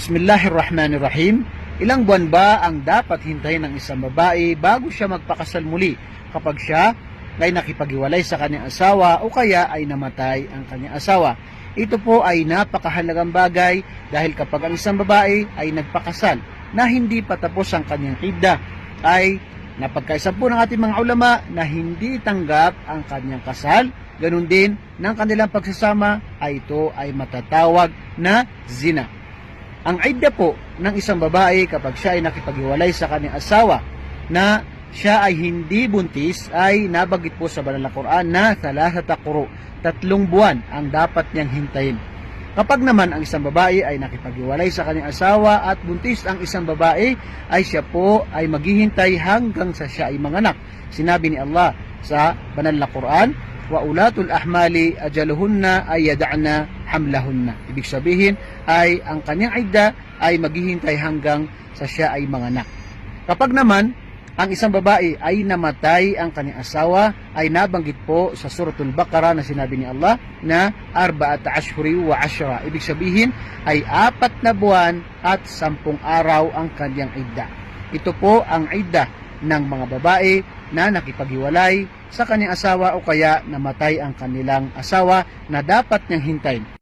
Bismillahirrahmanirrahim. Ilang buwan ba ang dapat hintayin ng isang babae bago siya magpakasal muli kapag siya ay nakipaghiwalay sa kanyang asawa o kaya ay namatay ang kanyang asawa? Ito po ay napakahalagang bagay dahil kapag ang isang babae ay nagpakasal na hindi pa tapos ang kanyang idda ay napagkaisa po ng ating mga ulama na hindi tanggap ang kanyang kasal ganun din ng kanilang pagsasama ay ito ay matatawag na zina. Ang idda po ng isang babae kapag siya ay nakipaghiwalay sa kanyang asawa na siya ay hindi buntis ay nabagit po sa banal na Quran na salasata quru, tatlong buwan ang dapat niyang hintayin. Kapag naman ang isang babae ay nakipaghiwalay sa kanyang asawa at buntis ang isang babae ay siya po ay maghihintay hanggang sa siya ay manganak. Sinabi ni Allah sa banal na Quran, wa ulatul ahmali ajaluhunna ay yada'na hamlahunna. Ibig sabihin ay ang kanyang idda ay maghihintay hanggang sa siya ay manganak. Kapag naman ang isang babae ay namatay ang kanyang asawa ay nabanggit po sa suratul Baqarah na sinabi ni Allah na arba'at ashhuri wa ashra. Ibig sabihin ay apat na buwan at sampung araw ang kanyang idda. Ito po ang idda ng mga babae na nakipaghiwalay sa kanyang asawa o kaya namatay ang kanilang asawa na dapat niyang hintayin.